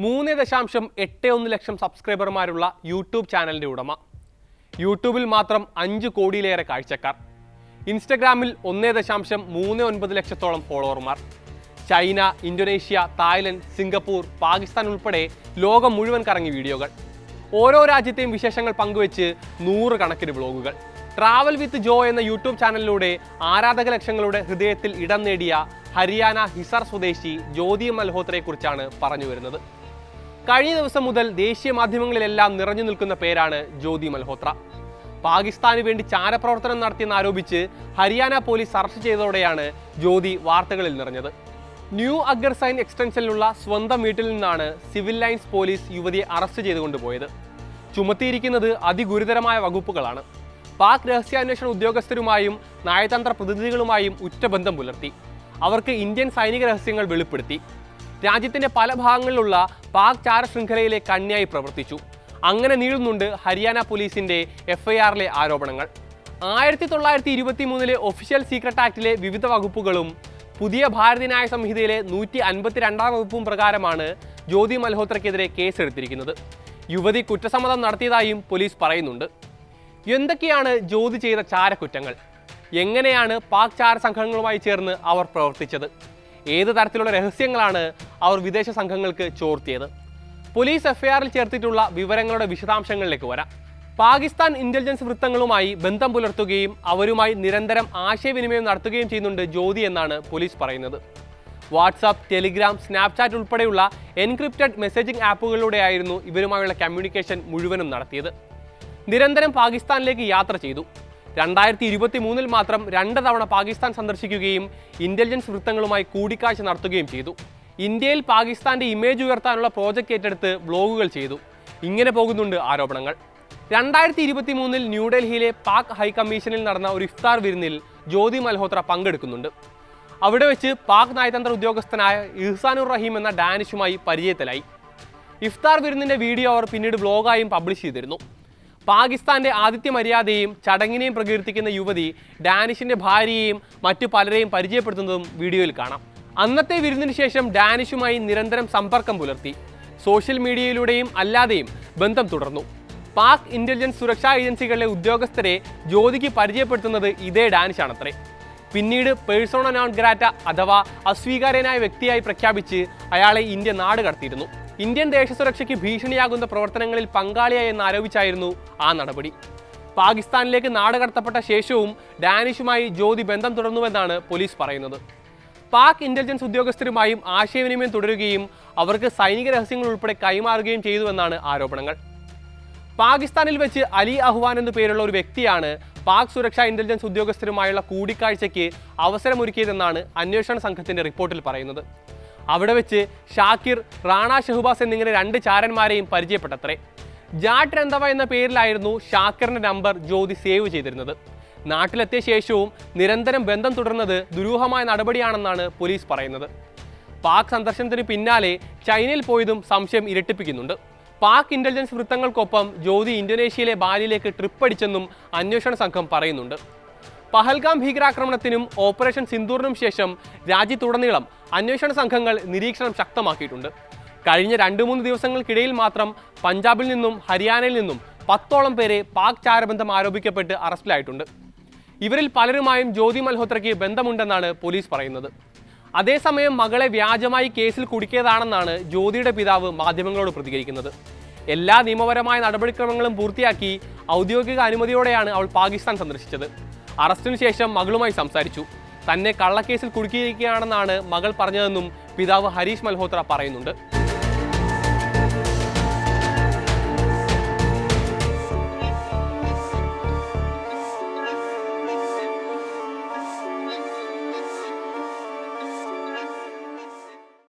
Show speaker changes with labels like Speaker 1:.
Speaker 1: മൂന്ന് ദശാംശം എട്ട് ഒന്ന് ലക്ഷം സബ്സ്ക്രൈബർമാരുള്ള യൂട്യൂബ് ചാനലിന്റെ ഉടമ. യൂട്യൂബിൽ മാത്രം അഞ്ച് കോടിയിലേറെ കാഴ്ചക്കാർ. ഇൻസ്റ്റഗ്രാമിൽ ഒന്നേ ദശാംശം മൂന്ന് ഒൻപത് ലക്ഷത്തോളം ഫോളോവർമാർ. China Indonesia Thailand Singapore Pakistan ഉൾപ്പെടെ ലോകം മുഴുവൻ കറങ്ങി വീഡിയോകൾ. ഓരോ രാജ്യത്തെയും വിശേഷങ്ങൾ പങ്കുവെച്ച് നൂറ് കണക്കിന് വ്ളോഗുകൾ. ട്രാവൽ വിത്ത് ജോ എന്ന യൂട്യൂബ് ചാനലിലൂടെ ആരാധക ലക്ഷങ്ങളുടെ ഹൃദയത്തിൽ ഇടം നേടിയ ഹരിയാന ഹിസാർ സ്വദേശി ജ്യോതി മൽഹോത്രയെക്കുറിച്ചാണ് പറഞ്ഞു വരുന്നത്. കഴിഞ്ഞ ദിവസം മുതൽ ദേശീയ മാധ്യമങ്ങളിലെല്ലാം നിറഞ്ഞു നിൽക്കുന്ന പേരാണ് ജ്യോതി മൽഹോത്ര. പാകിസ്ഥാന് വേണ്ടി ചാരപ്രവർത്തനം നടത്തിയെന്ന് ആരോപിച്ച് ഹരിയാന പോലീസ് അറസ്റ്റ് ചെയ്തതോടെയാണ് ജ്യോതി വാർത്തകളിൽ നിറഞ്ഞത്. ന്യൂ അഗർ സൈൻ എക്സ്റ്റൻഷനിലുള്ള സ്വന്തം വീട്ടിൽ നിന്നാണ് സിവിൽ ലൈൻസ് പോലീസ് യുവതിയെ അറസ്റ്റ് ചെയ്തുകൊണ്ടുപോയത് ചുമത്തിയിരിക്കുന്നത് അതിഗുരുതരമായ വകുപ്പുകളാണ്. പാക് രഹസ്യാന്വേഷണ ഉദ്യോഗസ്ഥരുമായും നയതന്ത്ര പ്രതിനിധികളുമായും ഉറ്റബന്ധം പുലർത്തി. അവർക്ക് ഇന്ത്യൻ സൈനിക രഹസ്യങ്ങൾ വെളിപ്പെടുത്തി. രാജ്യത്തിന്റെ പല ഭാഗങ്ങളിലുള്ള പാക് ചാര ശൃംഖലയിലെ കണ്ണിയായി പ്രവർത്തിച്ചു. അങ്ങനെ നീളുന്നുണ്ട് ഹരിയാന പോലീസിന്റെ എഫ്ഐആറിലെ ആരോപണങ്ങൾ. ആയിരത്തി തൊള്ളായിരത്തി ഇരുപത്തി മൂന്നിലെ ഒഫീഷ്യൽ സീക്രട്ട് ആക്ടിലെ വിവിധ വകുപ്പുകളും പുതിയ ഭാരതീയ ന്യായ സംഹിതയിലെ നൂറ്റി അൻപത്തി രണ്ടാം വകുപ്പും പ്രകാരമാണ് ജ്യോതി മൽഹോത്രയ്ക്കെതിരെ കേസെടുത്തിരിക്കുന്നത്. യുവതി കുറ്റസമ്മതം നടത്തിയതായും പോലീസ് പറയുന്നുണ്ട്. എന്തൊക്കെയാണ് ജ്യോതി ചെയ്ത ചാരക്കുറ്റങ്ങൾ? എങ്ങനെയാണ് പാക് ചാര സംഘങ്ങളുമായി ചേർന്ന് അവർ പ്രവർത്തിച്ചത്? ഏത് തരത്തിലുള്ള രഹസ്യങ്ങളാണ് അവർ വിദേശ സംഘങ്ങൾക്ക് ചോർത്തിയത്. പോലീസ് എഫ്ഐആറിൽ ചേർത്തിട്ടുള്ള വിവരങ്ങളുടെ വിശദാംശങ്ങളിലേക്ക് വരാം. പാകിസ്ഥാൻ ഇന്റലിജൻസ് വൃത്തങ്ങളുമായി ബന്ധം പുലർത്തുകയും അവരുമായി നിരന്തരം ആശയവിനിമയം നടത്തുകയും ചെയ്യുന്നുണ്ട് ജ്യോതി എന്നാണ് പോലീസ് പറയുന്നത്. വാട്സാപ്പ് ടെലിഗ്രാം സ്നാപ്ചാറ്റ് ഉൾപ്പെടെയുള്ള എൻക്രിപ്റ്റഡ് മെസ്സേജിംഗ് ആപ്പുകളിലൂടെയായിരുന്നു ഇവരുമായുള്ള കമ്മ്യൂണിക്കേഷൻ മുഴുവനും നടത്തിയത്. നിരന്തരം പാകിസ്ഥാനിലേക്ക് യാത്ര ചെയ്തു. രണ്ടായിരത്തി ഇരുപത്തി മൂന്നിൽ മാത്രം രണ്ട് തവണ പാകിസ്ഥാൻ സന്ദർശിക്കുകയും ഇന്റലിജൻസ് വൃത്തങ്ങളുമായി കൂടിക്കാഴ്ച നടത്തുകയും ചെയ്തു. ഇന്ത്യയിൽ പാകിസ്ഥാന്റെ ഇമേജ് ഉയർത്താനുള്ള പ്രോജക്റ്റ് ഏറ്റെടുത്ത് വ്ലോഗുകൾ ചെയ്തു. ഇങ്ങനെ പോകുന്നുണ്ട് ആരോപണങ്ങൾ. രണ്ടായിരത്തി ഇരുപത്തി മൂന്നിൽ ന്യൂഡൽഹിയിലെ പാക് ഹൈക്കമ്മീഷനിൽ നടന്ന ഒരു ഇഫ്താർ വിരുന്നിൽ ജ്യോതി മൽഹോത്ര പങ്കെടുക്കുന്നുണ്ട്. അവിടെ വെച്ച് പാക് നയതന്ത്ര ഉദ്യോഗസ്ഥനായ ഇഹ്സാനുർ റഹീം എന്ന ഡാനിഷുമായി പരിചയത്തിലായി. ഇഫ്താർ വിരുന്നിന്റെ വീഡിയോ അവർ പിന്നീട് വ്ലോഗായും പബ്ലിഷ് ചെയ്തിരുന്നു. പാകിസ്ഥാന്റെ ആതിഥ്യ മര്യാദയും ചടങ്ങിനെയും പ്രകീർത്തിക്കുന്ന യുവതി ഡാനിഷിന്റെ ഭാര്യയെയും മറ്റു പലരെയും പരിചയപ്പെടുത്തുന്നതും വീഡിയോയിൽ കാണാം. അന്നത്തെ വിരുന്നിന് ശേഷം ഡാനിഷുമായി നിരന്തരം സമ്പർക്കം പുലർത്തി. സോഷ്യൽ മീഡിയയിലൂടെയും അല്ലാതെയും ബന്ധം തുടർന്നു. പാക് ഇന്റലിജൻസ് സുരക്ഷാ ഏജൻസികളിലെ ഉദ്യോഗസ്ഥരെ ജ്യോതിക്ക് പരിചയപ്പെടുത്തുന്നത് ഇതേ ഡാനിഷാണത്രേ. പിന്നീട് പേഴ്സോണ നോൺ ഗ്രാറ്റ അഥവാ അസ്വീകാര്യനായ വ്യക്തിയായി പ്രഖ്യാപിച്ച് അയാളെ ഇന്ത്യ നാട് കടത്തിയിരുന്നു. ഇന്ത്യൻ ദേശസുരക്ഷയ്ക്ക് ഭീഷണിയാകുന്ന പ്രവർത്തനങ്ങളിൽ പങ്കാളിയായി എന്നാരോപിച്ചായിരുന്നു ആ നടപടി. പാകിസ്ഥാനിലേക്ക് നാട് കടത്തപ്പെട്ട ശേഷവും ഡാനിഷുമായി ജ്യോതി ബന്ധം തുടർന്നുവെന്നാണ് പോലീസ് പറയുന്നത്. പാക് ഇന്റലിജൻസ് ഉദ്യോഗസ്ഥരുമായും ആശയവിനിമയം തുടരുകയും അവർക്ക് സൈനിക രഹസ്യങ്ങൾ ഉൾപ്പെടെ കൈമാറുകയും ചെയ്തുവെന്നാണ് ആരോപണങ്ങൾ. പാകിസ്ഥാനിൽ വെച്ച് അലി അഹ്വാൻ എന്നു പേരുള്ള ഒരു വ്യക്തിയാണ് പാക് സുരക്ഷാ ഇന്റലിജൻസ് ഉദ്യോഗസ്ഥരുമായുള്ള കൂടിക്കാഴ്ചയ്ക്ക് അവസരമൊരുക്കിയതെന്നാണ് അന്വേഷണ സംഘത്തിന്റെ റിപ്പോർട്ടിൽ പറയുന്നത്. അവിടെ വെച്ച് ഷാക്കിർ റാണ ഷെഹുബാസ് എന്നിങ്ങനെ രണ്ട് ചാരന്മാരെയും പരിചയപ്പെട്ടത്രേ. ജാട്ട് രന്തവ എന്ന പേരിലായിരുന്നു ഷാക്കിറിന്റെ നമ്പർ ജ്യോതി സേവ് ചെയ്തിരുന്നത്. നാട്ടിലെത്തിയ ശേഷവും നിരന്തരം ബന്ധം തുടർന്നത് ദുരൂഹമായ നടപടിയാണെന്നാണ് പോലീസ് പറയുന്നത്. പാക് സന്ദർശനത്തിന് പിന്നാലെ ചൈനയിൽ പോയതും സംശയം ഇരട്ടിപ്പിക്കുന്നുണ്ട്. പാക് ഇന്റലിജൻസ് വൃത്തങ്ങൾക്കൊപ്പം ജ്യോതി ഇന്തോനേഷ്യയിലെ ബാലിയിലേക്ക് ട്രിപ്പ് അടിച്ചെന്നും അന്വേഷണ സംഘം പറയുന്നുണ്ട്. പഹൽഗാം ഭീകരാക്രമണത്തിനും ഓപ്പറേഷൻ സിന്ദൂറിനും ശേഷം രാജ്യത്തുടനീളം അന്വേഷണ സംഘങ്ങൾ നിരീക്ഷണം ശക്തമാക്കിയിട്ടുണ്ട്. കഴിഞ്ഞ രണ്ട് മൂന്ന് ദിവസങ്ങൾക്കിടയിൽ മാത്രം പഞ്ചാബിൽ നിന്നും ഹരിയാനയിൽ നിന്നും പത്തോളം പേരെ പാക് ചാരബന്ധം ആരോപിക്കപ്പെട്ട് അറസ്റ്റിലായിട്ടുണ്ട്. ഇവരിൽ പലരുമായും ജ്യോതി മൽഹോത്രയ്ക്ക് ബന്ധമുണ്ടെന്നാണ് പോലീസ് പറയുന്നത്. അതേസമയം മകളെ വ്യാജമായി കേസിൽ കുടുക്കിയതാണെന്നാണ് ജ്യോതിയുടെ പിതാവ് മാധ്യമങ്ങളോട് പ്രതികരിക്കുന്നത്. എല്ലാ നിയമപരമായ നടപടിക്രമങ്ങളും പൂർത്തിയാക്കി ഔദ്യോഗിക അനുമതിയോടെയാണ് അവൾ പാകിസ്ഥാൻ സന്ദർശിച്ചത്. അറസ്റ്റിനു ശേഷം മകളുമായി സംസാരിച്ചു. തന്നെ കള്ളക്കേസിൽ കുടുക്കിയിരിക്കുകയാണെന്നാണ് മകൾ പറഞ്ഞതെന്നും പിതാവ് ഹരീഷ് മൽഹോത്ര പറയുന്നുണ്ട്.